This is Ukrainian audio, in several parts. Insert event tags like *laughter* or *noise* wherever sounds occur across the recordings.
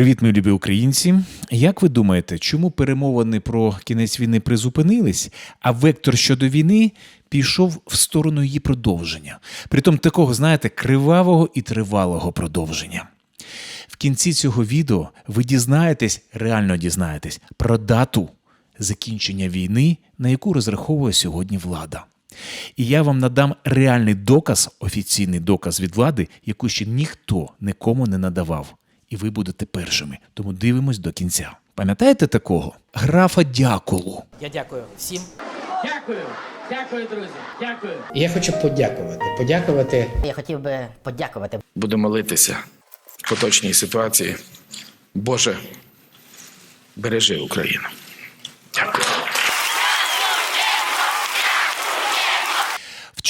Привіт, мої любі українці. Як ви думаєте, чому перемовини про кінець війни призупинились, а вектор щодо війни пішов в сторону її продовження? Притом такого, знаєте, кривавого і тривалого продовження. В кінці цього відео ви дізнаєтесь, реально дізнаєтесь про дату закінчення війни, на яку розраховує сьогодні влада. І я вам надам реальний доказ, офіційний доказ від влади, яку ще ніхто нікому не надавав. І ви будете першими. Тому дивимось до кінця. Пам'ятаєте такого? Графа Дякулу. Я дякую всім. Дякую, дякую, друзі. Дякую. Я хочу подякувати. Подякувати Я хотів би подякувати Буду молитися в поточній ситуації. Боже, бережи Україну. Дякую.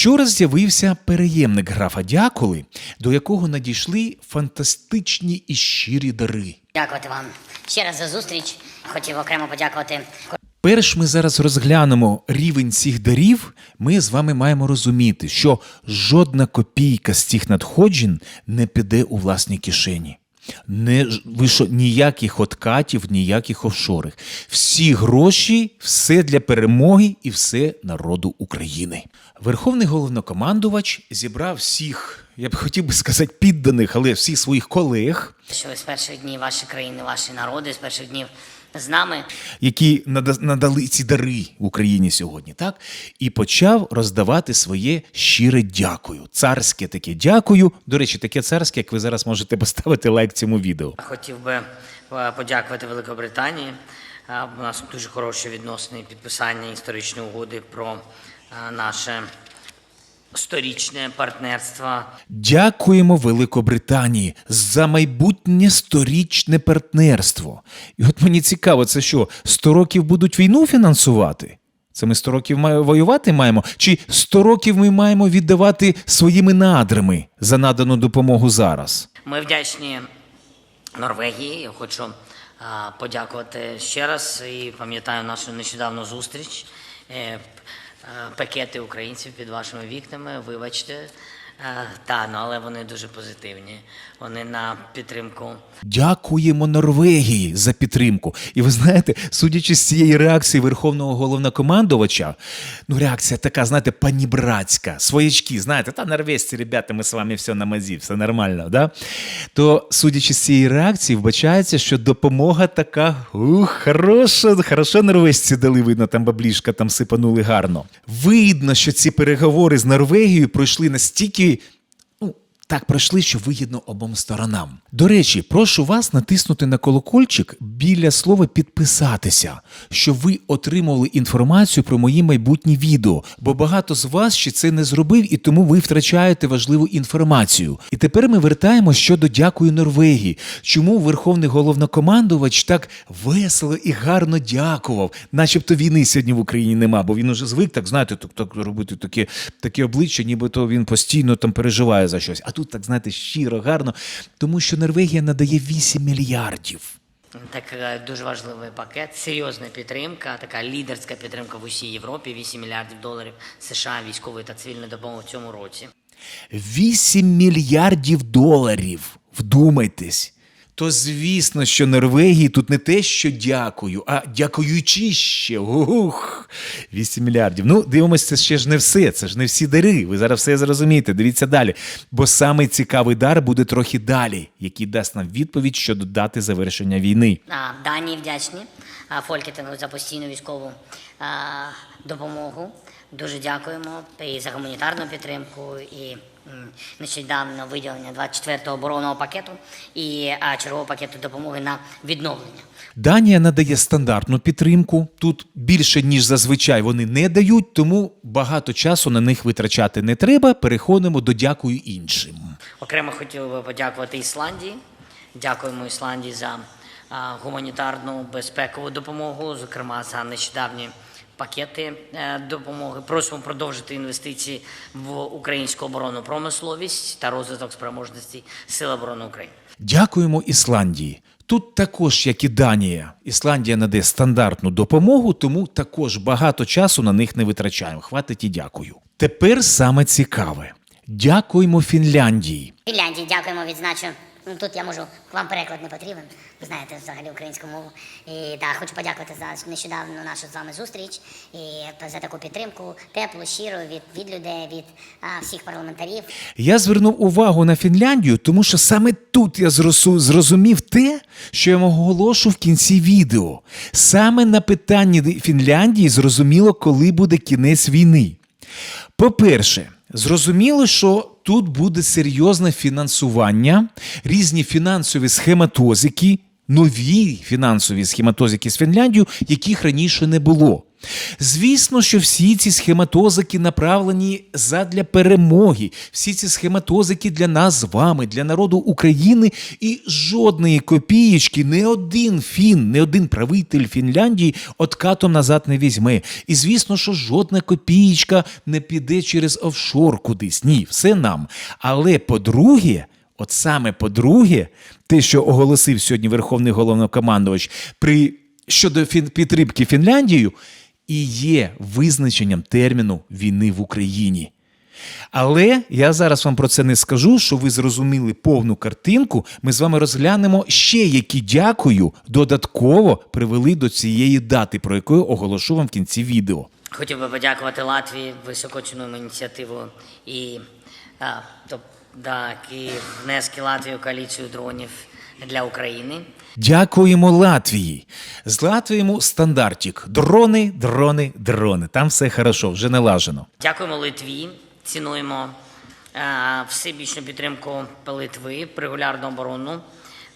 Вчора з'явився переємник графа Дякули, до якого надійшли фантастичні і щирі дари. Дякувати вам ще раз за зустріч. Хотів окремо подякувати Перш ми зараз розглянемо рівень цих дарів, ми з вами маємо розуміти, що жодна копійка з цих надходжень не піде у власні кишені. Не ви що, ніяких откатів, ніяких офшорих. Всі гроші, все для перемоги і все народу України. Верховний головнокомандувач зібрав всіх, я б хотів би сказати, підданих, але всіх своїх колег, що ви з перших днів ваші країни, ваші народи, з перших днів з нами. які нада- надали ці дари Україні сьогодні, так? І почав роздавати своє щире дякую. Царське таке дякую. До речі, таке царське, як ви зараз можете поставити лайк цьому відео. Хотів би е, подякувати Великобританії. Е, У нас дуже хороші відносини підписання історичної угоди про е, наше сторічне партнерство. Дякуємо Великобританії за майбутнє сторічне партнерство. І от мені цікаво, це що, 100 років будуть війну фінансувати? Це ми 100 років воювати маємо? Чи 100 років ми маємо віддавати своїми надрами за надану допомогу зараз? Ми вдячні Норвегії. Я хочу е, подякувати ще раз і пам'ятаю нашу нещодавну зустріч. Е, Пакети українців під вашими вікнами, вибачте. Та, ну але вони дуже позитивні. Вони на підтримку Дякуємо Норвегії за підтримку. І ви знаєте, судячи з цієї реакції верховного головнокомандувача, ну реакція така, знаєте, панібратська, своячки, знаєте, та норвезці, ребята, ми з вами все на мазі, все нормально, да? То, судячи з цієї реакції, вбачається, що допомога така ух, хороша, хорошо норвезці дали, видно, там баблішка там сипанули гарно. Видно, що ці переговори з Норвегією пройшли настільки ну, так пройшли, що вигідно обом сторонам. До речі, прошу вас натиснути на колокольчик біля слова підписатися, щоб ви отримували інформацію про мої майбутні відео, бо багато з вас ще це не зробив, і тому ви втрачаєте важливу інформацію. І тепер ми вертаємо щодо дякую Норвегії. Чому верховний головнокомандувач так весело і гарно дякував, начебто війни сьогодні в Україні нема, бо він уже звик, так знаєте, так, так робити таке, таке обличчя, нібито він постійно там переживає за щось. А тут так знаєте, щиро, гарно, тому що Норвегія надає 8 мільярдів. Так, е, дуже важливий пакет, серйозна підтримка, така лідерська підтримка в усій Європі. 8 мільярдів доларів США військової та цивільної допомоги в цьому році. 8 мільярдів доларів. Вдумайтесь. То звісно, що Норвегії тут не те, що дякую, а дякуючи ще. Ух, 8 мільярдів. Ну, дивимося, це ще ж не все. Це ж не всі дари. Ви зараз все зрозумієте. Дивіться далі. Бо саме цікавий дар буде трохи далі, який дасть нам відповідь щодо дати завершення війни. А, Данії вдячні а, Фолькетингу за постійну військову а, допомогу. Дуже дякуємо і за гуманітарну підтримку, і нещодавно виділення 24-го оборонного пакету і чергового пакету допомоги на відновлення. Данія надає стандартну підтримку. Тут більше ніж зазвичай вони не дають, тому багато часу на них витрачати не треба. Переходимо до дякую іншим. Окремо хотів би подякувати Ісландії. Дякуємо Ісландії за гуманітарну безпекову допомогу, зокрема за нещодавні пакети е, допомоги. Просимо продовжити інвестиції в українську оборонну промисловість та розвиток спроможностей Сил оборони України. Дякуємо Ісландії. Тут також, як і Данія, Ісландія надає стандартну допомогу, тому також багато часу на них не витрачаємо. Хватить і дякую. Тепер саме цікаве. Дякуємо Фінляндії. Фінляндії дякуємо, відзначу Ну тут я можу, вам переклад не потрібен, ви знаєте взагалі українську мову. І да, хочу подякувати за нещодавну нашу з вами зустріч і за таку підтримку, теплу, щиру від, від людей, від а, всіх парламентарів. Я звернув увагу на Фінляндію, тому що саме тут я зрозумів те, що я оголошу в кінці відео. Саме на питанні Фінляндії зрозуміло, коли буде кінець війни. По-перше, зрозуміло, що тут буде серйозне фінансування, різні фінансові схематозики, нові фінансові схематозики з Фінляндією, яких раніше не було. Звісно, що всі ці схематозики направлені задля перемоги. Всі ці схематозики для нас з вами, для народу України, і жодної копієчки, не один фін, не один правитель Фінляндії откатом назад не візьме. І звісно, що жодна копієчка не піде через офшор кудись. Ні, все нам. Але по-друге, от саме по-друге, те, що оголосив сьогодні Верховний головнокомандувач при щодо фін, підтримки Фінляндію, і є визначенням терміну війни в Україні. Але я зараз вам про це не скажу, що ви зрозуміли повну картинку. Ми з вами розглянемо ще, які дякую додатково привели до цієї дати, про яку я оголошу вам в кінці відео. Хотів би подякувати Латвії високо цінуємо ініціативу і, а, то, так, і внески Латвії коаліцію дронів для України. Дякуємо Латвії. З Латвією стандартик. Дрони, дрони, дрони. Там все хорошо, вже налажено. Дякуємо Литві. Цінуємо е, всебічну підтримку Литви, регулярну оборону,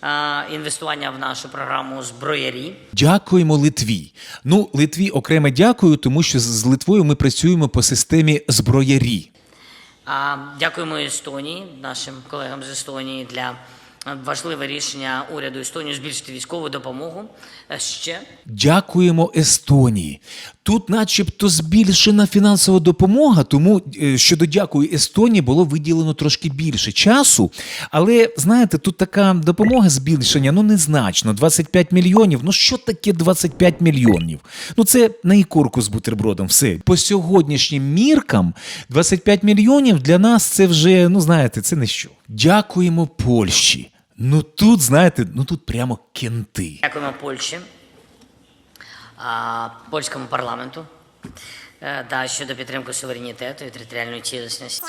е, інвестування в нашу програму зброярі. Дякуємо Литві. Ну, Литві окремо дякую, тому що з- Литвою ми працюємо по системі зброярі. Дякуємо Естонії, нашим колегам з Естонії для важливе рішення уряду Естонії збільшити військову допомогу е, ще. Дякуємо Естонії. Тут, начебто, збільшена фінансова допомога, тому е, щодо дякую Естонії було виділено трошки більше часу. Але знаєте, тут така допомога збільшення ну незначно. 25 мільйонів. Ну що таке 25 мільйонів? Ну це на ікорку з бутербродом. Все по сьогоднішнім міркам 25 мільйонів для нас це вже, ну знаєте, це не що. Дякуємо Польщі. Ну тут, знаєте, ну тут прямо кенти. Дякуємо Польщі, а, польському парламенту е, да, щодо підтримки суверенітету і територіальної цілісності.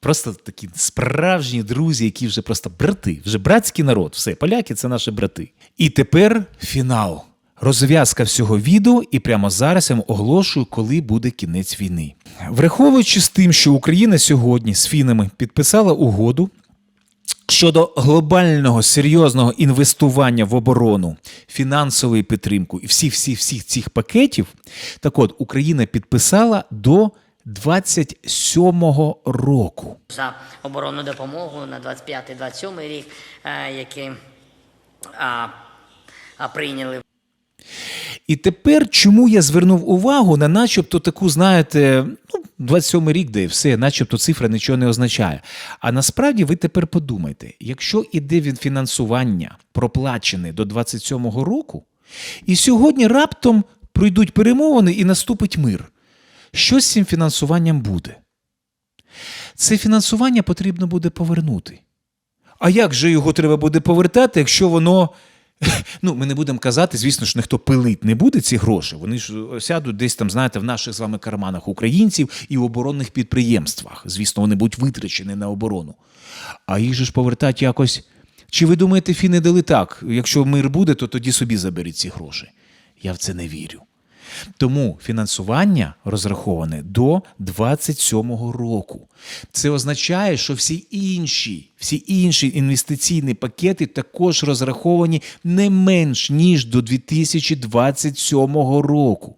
Просто такі справжні друзі, які вже просто брати, вже братський народ. Все, поляки це наші брати. І тепер фінал. Розв'язка всього відео, і прямо зараз я вам оголошую, коли буде кінець війни. Враховуючи з тим, що Україна сьогодні з фінами підписала угоду щодо глобального серйозного інвестування в оборону, фінансової підтримки і всіх всіх всіх цих пакетів, так от Україна підписала до 27-го року. за оборонну допомогу на 25-27 рік, е, які а, а, прийняли. І тепер чому я звернув увагу на начебто таку, знаєте, ну, 27 рік, де все, начебто цифра нічого не означає. А насправді ви тепер подумайте, якщо іде від фінансування проплачене до 27-го року, і сьогодні раптом пройдуть перемовини і наступить мир, що з цим фінансуванням буде? Це фінансування потрібно буде повернути. А як же його треба буде повертати, якщо воно. *laughs* Ну, ми не будемо казати, звісно ж, ніхто пилить не буде ці гроші. Вони ж сядуть десь там, знаєте, в наших з вами карманах українців і в оборонних підприємствах. Звісно, вони будуть витрачені на оборону. А їх же ж повертати якось. Чи ви думаєте, фіни дали так? Якщо мир буде, то тоді собі заберіть ці гроші. Я в це не вірю. Тому фінансування розраховане до 27-го року. Це означає, що всі інші, всі інші інвестиційні пакети також розраховані не менш ніж до 2027 року.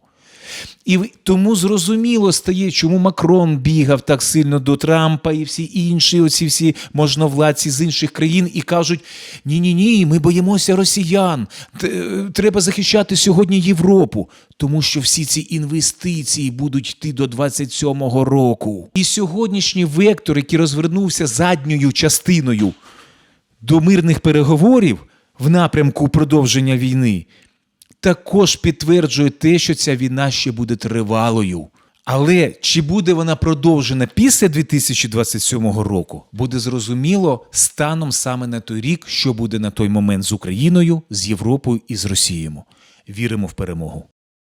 І тому зрозуміло стає, чому Макрон бігав так сильно до Трампа і всі інші, оці всі можновладці з інших країн, і кажуть: ні, ні, ні, ми боїмося росіян. Е, Треба захищати сьогодні Європу, тому що всі ці інвестиції будуть йти до 27-го року. І сьогоднішній вектор, який розвернувся задньою частиною до мирних переговорів в напрямку продовження війни, також підтверджує те, що ця війна ще буде тривалою. Але чи буде вона продовжена після 2027 року, буде зрозуміло станом саме на той рік, що буде на той момент з Україною, з Європою і з Росією. Віримо в перемогу.